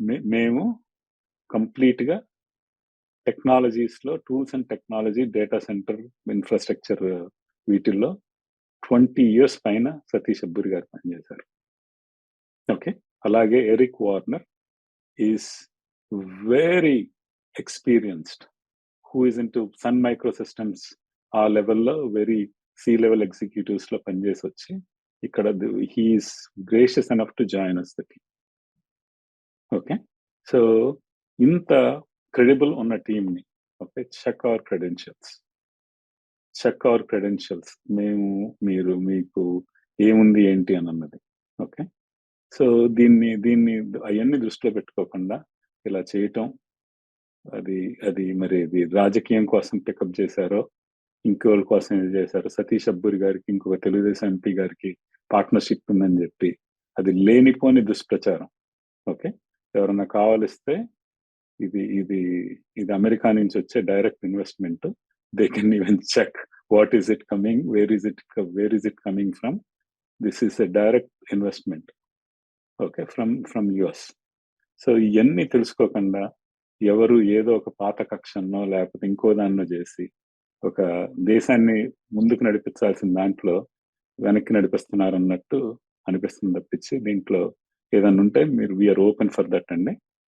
మే- మేము కంప్లీట్గా టెక్నాలజీస్లో tools and technology data centre infrastructure వీటిల్లో ట్వంటీ ఇయర్స్ పైన సతీష్ అబ్బూరి గారు పనిచేశారు. ఓకే? అలాగే Eric Warner is very experienced who is in to Sun Microsystems ఆ లెవెల్లో వెరీ సి లెవెల్ ఎగ్జిక్యూటివ్స్లో పనిచేసి వచ్చి ఇక్కడ he is gracious enough to join us the team. Okay. So ఇంత క్రెడిబుల్ ఉన్న టీంని okay check our credentials. Check our credentials. మేము మీరు మీకు ఏముంది ఏంటి అని అన్నది ఓకే. సో దీన్ని దీన్ని అవన్నీ దృష్టిలో పెట్టుకోకుండా ఇలా చేయటం అది అది మరి ఇది రాజకీయం కోసం పికప్ చేశారో ఇంకోళ్ళ కోసం ఇది చేశారో సతీష్ అబ్బూరి గారికి ఇంకొక తెలుగుదేశం ఎంపీ గారికి పార్ట్నర్షిప్ ఉందని చెప్పి అది లేనిపోని దుష్ప్రచారం ఓకే. ఎవరన్నా కావాలిస్తే ఇది ఇది ఇది అమెరికా నుంచి వచ్చే direct investment. They can even check what is it coming where is it where is it coming from. This is a direct investment. Okay from from US. So ఇవన్నీ తెలుసుకోకుండా ఎవరు ఏదో ఒక పాత కక్షన్నో లేకపోతే ఇంకో దాన్నో చేసి ఒక దేశాన్ని ముందుకు నడిపించాల్సిన దాంట్లో వెనక్కి నడిపిస్తున్నారు అన్నట్టు అనిపిస్తుంది తప్పించి దీంట్లో ఏదైనా ఉంటే మీరు వీఆర్ ఓపెన్ ఫర్ దట్ అండి.